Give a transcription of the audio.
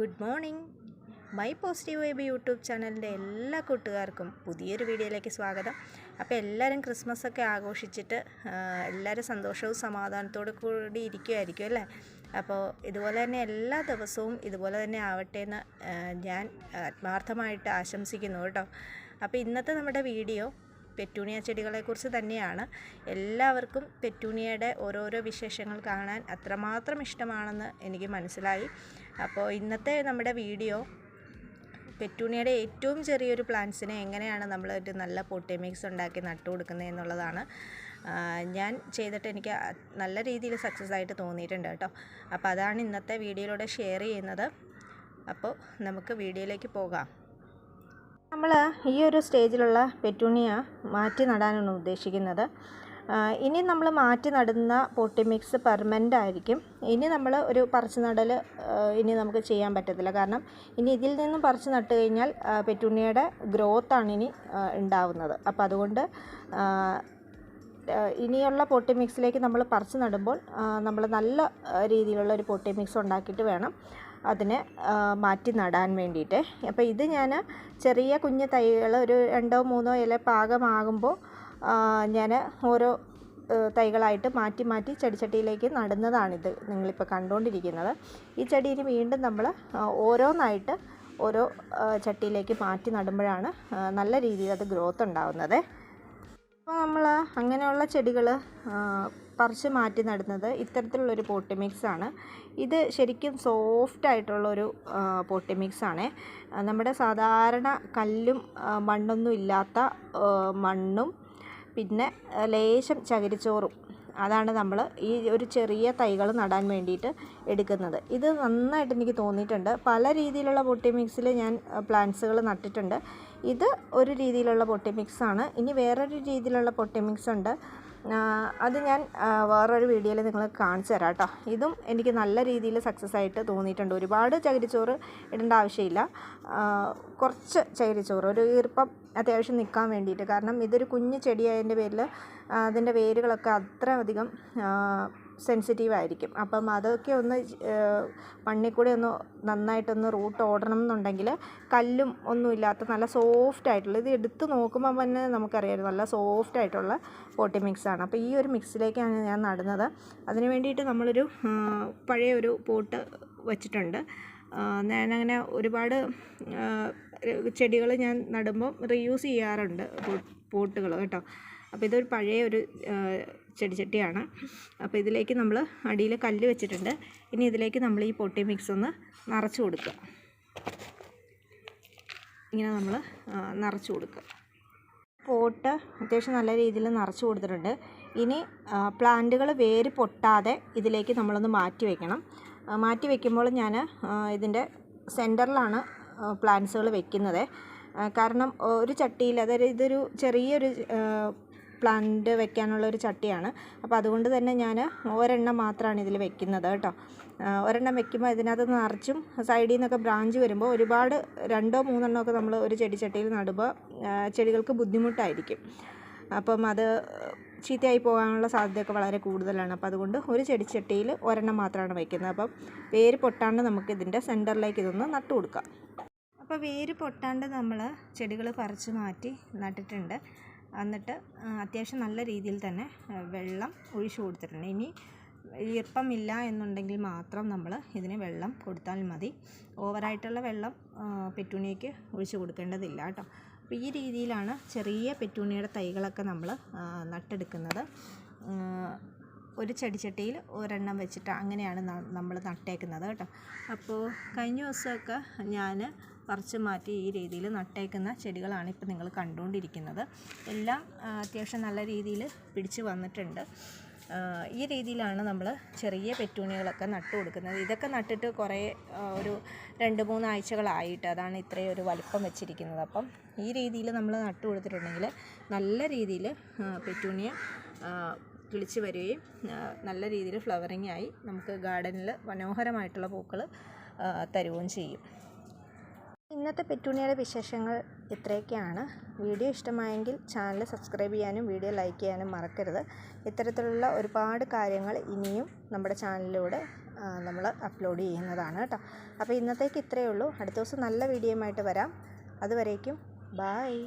Good morning. My positive vibe YouTube ചാനലിന്റെ എല്ലാ കൂട്ടുകാർക്കും പുതിയൊരു വീഡിയോയിലേക്ക് സ്വാഗതം. അപ്പോൾ എല്ലാവരും ക്രിസ്മസ് ഒക്കെ ആഘോഷിച്ചിട്ട് എല്ലാവരും സന്തോഷവും സമാധാനത്തോടു കൂടി ഇരിക്കുമായിരിക്കും അല്ലേ? അപ്പോൾ ഇതുപോലെ തന്നെ എല്ലാ ദിവസവും ഇതുപോലെ തന്നെ ആവട്ടെ എന്ന് ഞാൻ ആത്മാർത്ഥമായിട്ട് ആശംസിക്കുന്നു കേട്ടോ. അപ്പോൾ ഇന്നത്തെ നമ്മുടെ വീഡിയോ പെറ്റൂണിയ ചെടികളെക്കുറിച്ച് തന്നെയാണ്. എല്ലാവർക്കും പെറ്റൂണിയയുടെ ഓരോരോ വിശേഷങ്ങൾ കാണാൻ അത്രമാത്രം ഇഷ്ടമാണെന്ന് എനിക്ക് മനസ്സിലായി. അപ്പോൾ ഇന്നത്തെ നമ്മുടെ വീഡിയോ പെറ്റൂണിയയുടെ ഏറ്റവും ചെറിയൊരു പ്ലാന്റ്സിനെ എങ്ങനെയാണ് നമ്മൾ ഒരു നല്ല പൊട്ടി മിക്സ് ഉണ്ടാക്കി നട്ടു കൊടുക്കുന്നത് എന്നുള്ളതാണ്. ഞാൻ ചെയ്തിട്ട് എനിക്ക് നല്ല രീതിയിൽ സക്സസ് ആയിട്ട് തോന്നിയിട്ടുണ്ട് കേട്ടോ. അപ്പോൾ അതാണ് ഇന്നത്തെ വീഡിയോയിലൂടെ ഷെയർ ചെയ്യുന്നത്. അപ്പോൾ നമുക്ക് വീഡിയോയിലേക്ക് പോകാം. നമ്മൾ ഈ ഒരു സ്റ്റേജിലുള്ള പെറ്റൂണിയ മാറ്റി നടാനാണ് ഉദ്ദേശിക്കുന്നത്. ഇനി നമ്മൾ മാറ്റി നടുന്ന പോട്ടി മിക്സ് പെർമനന്റ് ആയിരിക്കും. ഇനി നമ്മൾ ഒരു പറിച്ച് നടൽ ഇനി നമുക്ക് ചെയ്യാൻ പറ്റത്തില്ല. കാരണം ഇനി ഇതിൽ നിന്നും പറിച്ച് നട്ട് കഴിഞ്ഞാൽ പെറ്റൂണിയയുടെ ഗ്രോത്താണ് ഇനി ഉണ്ടാവുന്നത്. അപ്പോൾ അതുകൊണ്ട് ഇനിയുള്ള പൊട്ടി മിക്സിലേക്ക് നമ്മൾ പറിച്ച് നടുമ്പോൾ നമ്മൾ നല്ല രീതിയിലുള്ള ഒരു പൊട്ടി മിക്സ് ഉണ്ടാക്കിയിട്ട് വേണം. അതിനെ മാറ്റി നടാൻ വേണ്ടിയിട്ട്. അപ്പോൾ ഇത് ഞാൻ ചെറിയ കുഞ്ഞു തൈകൾ ഒരു രണ്ടോ മൂന്നോ ഇല പാകമാകുമ്പോൾ ഞാൻ ഓരോ തൈകളായിട്ട് മാറ്റി മാറ്റി ചെടിച്ചട്ടിയിലേക്ക് നടുന്നതാണിത് നിങ്ങളിപ്പോൾ കണ്ടുകൊണ്ടിരിക്കുന്നത് ഈ ചെടി ഇനി വീണ്ടും നമ്മൾ ഓരോന്നായിട്ട് ഓരോ ചട്ടിയിലേക്ക് മാറ്റി നടുമ്പോഴാണ് നല്ല രീതിയിൽ അത് ഗ്രോത്ത് ഉണ്ടാവുന്നത്. അപ്പോൾ നമ്മൾ അങ്ങനെയുള്ള ചെടികൾ പറിച്ച് മാറ്റി നടുന്നത് ഇത്തരത്തിലുള്ളൊരു പോട്ടി മിക്സ് ആണ്. ഇത് ശരിക്കും സോഫ്റ്റ് ആയിട്ടുള്ളൊരു പോട്ടി മിക്സ് ആണ്. നമ്മുടെ സാധാരണ കല്ലും മണ്ണൊന്നും ഇല്ലാത്ത മണ്ണും പിന്നെ ലേശം ചകിരിച്ചോറും. അതാണ് നമ്മൾ ഈ ഒരു ചെറിയ തൈകൾ നടാൻ വേണ്ടിയിട്ട് എടുക്കുന്നത്. ഇത് നന്നായിട്ട് എനിക്ക് തോന്നിയിട്ടുണ്ട്. പല രീതിയിലുള്ള പൊട്ടി മിക്സിൽ ഞാൻ പ്ലാന്റ്സുകൾ നട്ടിട്ടുണ്ട്. ഇത് ഒരു രീതിയിലുള്ള പൊട്ടി മിക്സാണ് ഇനി വേറൊരു രീതിയിലുള്ള പൊട്ടി മിക്സ് ഉണ്ട്. അത് ഞാൻ വേറൊരു വീഡിയോയിൽ നിങ്ങൾ കാണിച്ചു തരാം കേട്ടോ. ഇതും എനിക്ക് നല്ല രീതിയിൽ സക്സസ് ആയിട്ട് തോന്നിയിട്ടുണ്ട്. ഒരുപാട് ചകിരിച്ചോറ് ഇടേണ്ട ആവശ്യമില്ല. കുറച്ച് ചകിരിച്ചോറ്. ഒരു ഈർപ്പം അത്യാവശ്യം നിൽക്കാൻ വേണ്ടിയിട്ട്. കാരണം ഇതൊരു കുഞ്ഞു ചെടിയായതിന്റെ പേരിൽ അതിന്റെ വേരുകളൊക്കെ അത്ര അധികം സെൻസിറ്റീവ് ആയിരിക്കും. അപ്പം അതൊക്കെ ഒന്ന് മണ്ണിൽ കൂടെ ഒന്ന് നന്നായിട്ടൊന്ന് റൂട്ട് ഓടണം എന്നുണ്ടെങ്കിൽ കല്ലും ഒന്നുമില്ലാത്ത നല്ല സോഫ്റ്റ് ആയിട്ടുള്ള ഇത് എടുത്ത് നോക്കുമ്പോൾ തന്നെ നമുക്കറിയാം നല്ല സോഫ്റ്റ് ആയിട്ടുള്ള പോട്ടി മിക്സാണ് അപ്പോൾ ഈ ഒരു മിക്സിലേക്കാണ് ഞാൻ നടുന്നത്. അതിന് വേണ്ടിയിട്ട് നമ്മളൊരു പഴയ ഒരു പോട്ട് വച്ചിട്ടുണ്ട്. ഞാനങ്ങനെ ഒരുപാട് ചെടികൾ ഞാൻ നടുമ്പോൾ റീയൂസ് ചെയ്യാറുണ്ട് പോട്ടുകൾ കേട്ടോ. അപ്പോൾ ഇതൊരു പഴയ ഒരു ചെടിച്ചട്ടിയാണ്. അപ്പോൾ ഇതിലേക്ക് നമ്മൾ അടിയിൽ കല്ല് വെച്ചിട്ടുണ്ട്. ഇനി ഇതിലേക്ക് നമ്മൾ ഈ പൊട്ടി മിക്സ് ഒന്ന് നിറച്ച് കൊടുക്കുക. ഇങ്ങനെ നമ്മൾ നിറച്ച് കൊടുക്കുക. പോട്ട് അത്യാവശ്യം നല്ല രീതിയിൽ നിറച്ച് കൊടുത്തിട്ടുണ്ട്. ഇനി പ്ലാന്റുകൾ വേര് പൊട്ടാതെ ഇതിലേക്ക് നമ്മളൊന്ന് മാറ്റി വെക്കണം. ആ, മാറ്റി വെക്കുമ്പോൾ ഞാൻ ഇതിന്റെ സെന്ററിലാണ് പ്ലാന്റ്സുകൾ വെക്കുന്നത്. കാരണം ഒരു ചട്ടിയിൽ അതായത് ഇതൊരു ചെറിയൊരു പ്ലാന്റ് വെക്കാനുള്ള ഒരു ചട്ടിയാണ്. അപ്പോൾ അതുകൊണ്ട് തന്നെ ഞാൻ ഒരെണ്ണം മാത്രമാണ് ഇതിൽ വെക്കുന്നത് കേട്ടോ. ഒരെണ്ണം വെക്കുമ്പോൾ ഇതിനകത്ത് നിറച്ചും സൈഡിൽ നിന്നൊക്കെ ബ്രാഞ്ച് വരുമ്പോൾ ഒരുപാട് രണ്ടോ മൂന്നെണ്ണമൊക്കെ നമ്മൾ ഒരു ചെടിച്ചട്ടിയിൽ നടുമ്പോൾ ചെടികൾക്ക് ബുദ്ധിമുട്ടായിരിക്കും. അപ്പം അത് ചീത്തയായി പോകാനുള്ള സാധ്യതയൊക്കെ വളരെ കൂടുതലാണ്. അപ്പോൾ അതുകൊണ്ട് ഒരു ചെടിച്ചട്ടിയിൽ ഒരെണ്ണം മാത്രമാണ് വയ്ക്കുന്നത്. അപ്പം വേര് പൊട്ടാണ്ട് നമുക്ക് ഇതിന്റെ സെന്ററിലേക്ക് ഇതൊന്ന് നട്ടു കൊടുക്കാം. അപ്പോൾ വേര് പൊട്ടാണ്ട് നമ്മൾ ചെടികൾ പറിച്ച് മാറ്റി നട്ടിട്ടുണ്ട്. എന്നിട്ട് അത്യാവശ്യം നല്ല രീതിയിൽ തന്നെ വെള്ളം ഒഴിച്ചു കൊടുത്തിട്ടുണ്ട്. ഇനി ഈർപ്പമില്ല എന്നുണ്ടെങ്കിൽ മാത്രം നമ്മൾ ഇതിന് വെള്ളം കൊടുത്താൽ മതി. ഓവറായിട്ടുള്ള വെള്ളം പെറ്റൂണിയയ്ക്ക് ഒഴിച്ചു കൊടുക്കേണ്ടതില്ല കേട്ടോ. അപ്പോൾ ഈ രീതിയിലാണ് ചെറിയ പെറ്റൂണിയുടെ തൈകളൊക്കെ നമ്മൾ നട്ടെടുക്കുന്നത്. ഒരു ചെടിച്ചട്ടിയിൽ ഒരെണ്ണം വെച്ചിട്ട് അങ്ങനെയാണ് നമ്മൾ നട്ടേക്കുന്നത് കേട്ടോ. അപ്പോൾ കഴിഞ്ഞ ദിവസമൊക്കെ ഞാൻ പറിച്ച് മാറ്റി ഈ രീതിയിൽ നട്ടേക്കുന്ന ചെടികളാണ് ഇപ്പോൾ നിങ്ങൾ കണ്ടുകൊണ്ടിരിക്കുന്നത്. എല്ലാം അത്യാവശ്യം നല്ല രീതിയിൽ പിടിച്ച് വന്നിട്ടുണ്ട്. ഈ രീതിയിലാണ് നമ്മൾ ചെറിയ പെറ്റൂണികളൊക്കെ നട്ടു കൊടുക്കുന്നത്. ഇതൊക്കെ നട്ടിട്ട് കുറേ ഒരു രണ്ട് മൂന്ന് ആഴ്ചകളായിട്ട് അതാണ് ഇത്രയും ഒരു വലിപ്പം വെച്ചിരിക്കുന്നത്. അപ്പം ഈ രീതിയിൽ നമ്മൾ നട്ടു കൊടുത്തിട്ടുണ്ടെങ്കിൽ നല്ല രീതിയിൽ പെറ്റൂണിയ കിളിച്ച് വരികയും നല്ല രീതിയിൽ ഫ്ലവറിങ് ആയി നമുക്ക് ഗാർഡനിൽ മനോഹരമായിട്ടുള്ള പൂക്കൾ തരുകയും ചെയ്യും. ഇന്നത്തെ പെറ്റൂണിയയുടെ വിശേഷങ്ങൾ ഇത്രയൊക്കെയാണ്. വീഡിയോ ഇഷ്ടമായെങ്കിൽ ചാനൽ സബ്സ്ക്രൈബ് ചെയ്യാനും വീഡിയോ ലൈക്ക് ചെയ്യാനും മറക്കരുത്. ഇത്തരത്തിലുള്ള ഒരുപാട് കാര്യങ്ങൾ ഇനിയും നമ്മുടെ ചാനലിലൂടെ നമ്മൾ അപ്ലോഡ് ചെയ്യുന്നതാണ് കേട്ടോ. അപ്പോൾ ഇന്നത്തേക്ക് ഇത്രയേ ഉള്ളൂ. അടുത്ത ദിവസം നല്ല വീഡിയോയുമായിട്ട് വരാം. അതുവരേക്കും ബായ്